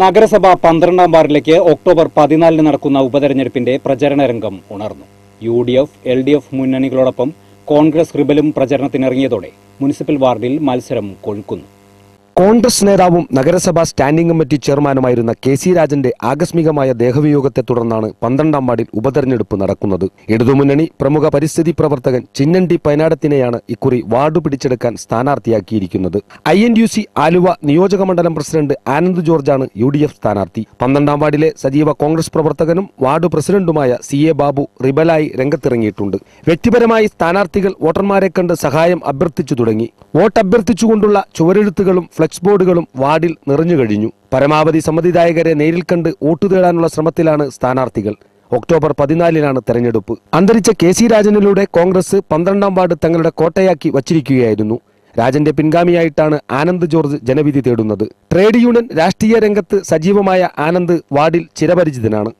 നഗരസഭ പന്ത്രണ്ടാം വാർഡിലേക്ക് ഒക്ടോബർ പതിനാലിന് നടക്കുന്ന ഉപതെരഞ്ഞെടുപ്പിന്റെ പ്രചരണ രംഗം ഉണർന്നു. U D F L D F മുന്നണികളോടൊപ്പം Congress റിബലും പ്രചരണത്തിനിറങ്ങിയതോടെ മുനിസിപ്പൽ വാർഡിൽ മത്സരം കൊഴുക്കുന്നു. കോൺഗ്രസ് നേതാവും നഗരസഭാ സ്റ്റാൻഡിംഗ് കമ്മിറ്റി ചെയർമാനുമായിരുന്ന കെ സി രാജന്റെ ആകസ്മികമായ ദേഹവിയോഗത്തെ തുടർന്നാണ് പന്ത്രണ്ടാം വാർഡിൽ ഉപതെരഞ്ഞെടുപ്പ് നടക്കുന്നത്. ഇടതുമുന്നണി പ്രമുഖ പരിസ്ഥിതി പ്രവർത്തകൻ ചിന്നണ്ടി പൈനാടത്തിനെയാണ് ഇക്കുറി വാർഡ് പിടിച്ചെടുക്കാൻ സ്ഥാനാർത്ഥിയാക്കിയിരിക്കുന്നത്. I N U C Aluva നിയോജകമണ്ഡലം പ്രസിഡന്റ് ആനന്ദ് ജോർജാണ് യു ഡി എഫ് സ്ഥാനാർത്ഥി. പന്ത്രണ്ടാം വാർഡിലെ സജീവ കോൺഗ്രസ് പ്രവർത്തകനും വാർഡ് പ്രസിഡന്റുമായ സി എ ബാബു റിബലായി രംഗത്തിറങ്ങിയിട്ടുണ്ട്. വ്യക്തിപരമായി സ്ഥാനാർത്ഥികൾ വോട്ടർമാരെ കണ്ട് സഹായം അഭ്യർത്ഥിച്ചു തുടങ്ങി. വോട്ട് അഭ്യർത്ഥിച്ചുകൊണ്ടുള്ള ചുവരെഴുത്തുകളും ഫ്ലെക്സ് ബോർഡുകളും വാർഡിൽ നിറഞ്ഞു കഴിഞ്ഞു. പരമാവധി സമ്മതിദായകരെ നേരിൽ കണ്ട് വോട്ടു തേടാനുള്ള ശ്രമത്തിലാണ് സ്ഥാനാർത്ഥികൾ. ഒക്ടോബർ പതിനാലിനാണ് തെരഞ്ഞെടുപ്പ്. അന്തരിച്ച കെ സി രാജനിലൂടെ കോൺഗ്രസ് പന്ത്രണ്ടാം വാർഡ് തങ്ങളുടെ കോട്ടയാക്കി വച്ചിരിക്കുകയായിരുന്നു. രാജന്റെ പിൻഗാമിയായിട്ടാണ് ആനന്ദ് ജോർജ് ജനവിധി തേടുന്നത്. ട്രേഡ് യൂണിയൻ രാഷ്ട്രീയ രംഗത്ത് സജീവമായ ആനന്ദ് വാർഡിൽ ചിരപരിചിതനാണ്.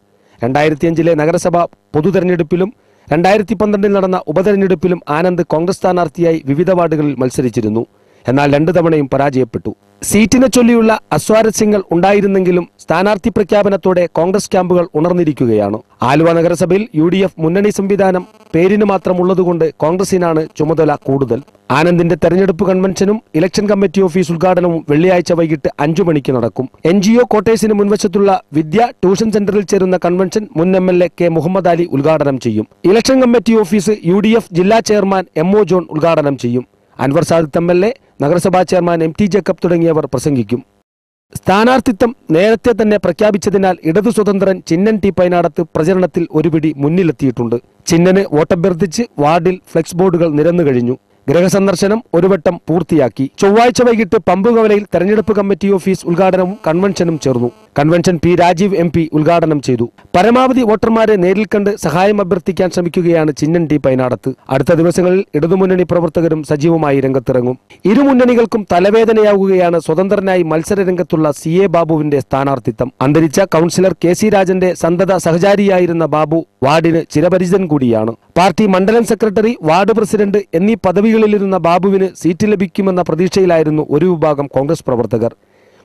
രണ്ടായിരത്തിയഞ്ചിലെ നഗരസഭാ പൊതുതെരഞ്ഞെടുപ്പിലും രണ്ടായിരത്തി പന്ത്രണ്ടിൽ നടന്ന ഉപതെരഞ്ഞെടുപ്പിലും ആനന്ദ് കോൺഗ്രസ് സ്ഥാനാർത്ഥിയായി വിവിധ വാർഡുകളിൽ മത്സരിച്ചിരുന്നു. എന്നാൽ രണ്ടു തവണയും പരാജയപ്പെട്ടു. സീറ്റിനെ ചൊല്ലിയുള്ള അസ്വാരസ്യങ്ങൾ ഉണ്ടായിരുന്നെങ്കിലും സ്ഥാനാർത്ഥി പ്രഖ്യാപനത്തോടെ കോൺഗ്രസ് ക്യാമ്പുകൾ ഉണർന്നിരിക്കുകയാണ്. ആലുവ നഗരസഭയിൽ യു ഡി എഫ് മുന്നണി സംവിധാനം പേരിന് മാത്രമുള്ളതുകൊണ്ട് കോൺഗ്രസിനാണ് ചുമതല കൂടുതൽ. ആനന്ദിന്റെ തെരഞ്ഞെടുപ്പ് കൺവെൻഷനും ഇലക്ഷൻ കമ്മിറ്റി ഓഫീസ് ഉദ്ഘാടനവും വെള്ളിയാഴ്ച വൈകിട്ട് അഞ്ചു മണിക്ക് നടക്കും. എൻ ജി ഒ കോട്ടേഴ്സിന് മുൻവശത്തുള്ള വിദ്യ ട്യൂഷൻ സെന്ററിൽ ചേരുന്ന കൺവെൻഷൻ മുൻ M L A K Muhammad Ali ഉദ്ഘാടനം ചെയ്യും. ഇലക്ഷൻ കമ്മിറ്റി ഓഫീസ് യു ജില്ലാ ചെയർമാൻ എം ഒ ജോൺ ഉദ്ഘാടനം ചെയ്യും. Anwar Sadath M L A നഗരസഭാ ചെയർമാൻ എം ടി ജേക്കബ് തുടങ്ങിയവർ പ്രസംഗിക്കും. സ്ഥാനാർത്ഥിത്വം നേരത്തെ തന്നെ പ്രഖ്യാപിച്ചതിനാൽ ഇടതു സ്വതന്ത്രൻ ചിന്നൻ ടി പൈനാടത്ത് പ്രചരണത്തിൽ ഒരുപിടി മുന്നിലെത്തിയിട്ടുണ്ട്. ചിന്നന് വോട്ടഭ്യർത്ഥിച്ച് വാർഡിൽ ഫ്ലെക്സ് ബോർഡുകൾ നിരന്നു കഴിഞ്ഞു. ഗൃഹസന്ദർശനം ഒരു വട്ടം പൂർത്തിയാക്കി. ചൊവ്വാഴ്ച വൈകിട്ട് പമ്പുകവലയിൽ തെരഞ്ഞെടുപ്പ് കമ്മിറ്റി ഓഫീസ് ഉദ്ഘാടനവും കൺവെൻഷനും ചേർന്നു. കൺവെൻഷൻ പി രാജീവ് എം ഉദ്ഘാടനം ചെയ്തു. പരമാവധി വോട്ടർമാരെ നേരിൽ കണ്ട് സഹായം അഭ്യർത്ഥിക്കാൻ ശ്രമിക്കുകയാണ് ചിന്നൻ ടി പൈനാടത്ത്. അടുത്ത ദിവസങ്ങളിൽ ഇടതുമുന്നണി പ്രവർത്തകരും സജീവമായി രംഗത്തിറങ്ങും. ഇരു മുന്നണികൾക്കും തലവേദനയാവുകയാണ് സ്വതന്ത്രനായി മത്സര രംഗത്തുള്ള സി എ ബാബുവിന്റെ സ്ഥാനാർത്ഥിത്വം. അന്തരിച്ച കൗൺസിലർ കെ സി രാജന്റെ സന്തത സഹചാരിയായിരുന്ന ബാബു വാർഡിന് ചിരപരിചിതൻ കൂടിയാണ്. പാർട്ടി മണ്ഡലം സെക്രട്ടറി വാർഡ് പ്രസിഡന്റ് എന്നീ പദവികളിലിരുന്ന ബാബുവിന് സീറ്റ് ലഭിക്കുമെന്ന പ്രതീക്ഷയിലായിരുന്നു ഒരു വിഭാഗം കോൺഗ്രസ് പ്രവർത്തകർ.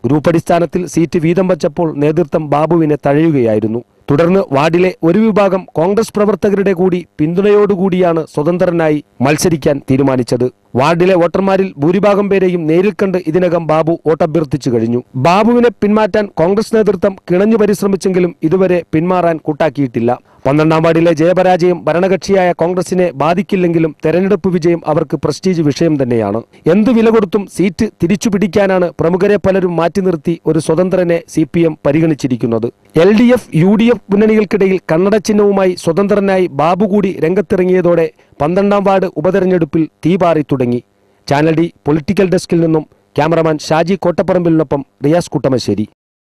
ഗ്രൂപ്പ് അടിസ്ഥാനത്തിൽ സീറ്റ് വീതം വച്ചപ്പോൾ നേതൃത്വം ബാബുവിനെ തഴയുകയായിരുന്നു തുടർന്ന് വാർഡിലെ ഒരു വിഭാഗം കോൺഗ്രസ് പ്രവർത്തകരുടെ കൂടി പിന്തുണയോടുകൂടിയാണ് സ്വതന്ത്രനായി മത്സരിക്കാൻ തീരുമാനിച്ചത്. വാർഡിലെ വോട്ടർമാരിൽ ഭൂരിഭാഗം പേരെയും നേരിൽ കണ്ട് ഇതിനകം ബാബു വോട്ടഭ്യർത്ഥിച്ചു കഴിഞ്ഞു. ബാബുവിനെ പിന്മാറ്റാൻ കോൺഗ്രസ് നേതൃത്വം കിണഞ്ഞു പരിശ്രമിച്ചെങ്കിലും ഇതുവരെ പിന്മാറാൻ കൂട്ടാക്കിയിട്ടില്ല. പന്ത്രണ്ടാം വാർഡിലെ ജയപരാജയം ഭരണകക്ഷിയായ കോൺഗ്രസിനെ ബാധിക്കില്ലെങ്കിലും തെരഞ്ഞെടുപ്പ് വിജയം അവർക്ക് പ്രസ്റ്റീജ് വിഷയം തന്നെയാണ്. എന്തു വില കൊടുത്തും സീറ്റ് തിരിച്ചു പിടിക്കാനാണ് പ്രമുഖരെ പലരും മാറ്റി നിർത്തി ഒരു സ്വതന്ത്രനെ C പരിഗണിച്ചിരിക്കുന്നത്. L D F U D F മുന്നണികൾക്കിടയിൽ കണ്ണട ചിഹ്നവുമായി സ്വതന്ത്രനായി ബാബു കൂടി രംഗത്തിറങ്ങിയതോടെ പന്ത്രണ്ടാം വാർഡ് ഉപതെരഞ്ഞെടുപ്പിൽ തീപാറി തുടങ്ങി. ചാനൽ ഡി പൊളിറ്റിക്കൽ ഡെസ്കിൽ നിന്നും ക്യാമറമാൻ ഷാജി കോട്ടപ്പറമ്പിലിനൊപ്പം റിയാസ് കുട്ടമശ്ശേരി.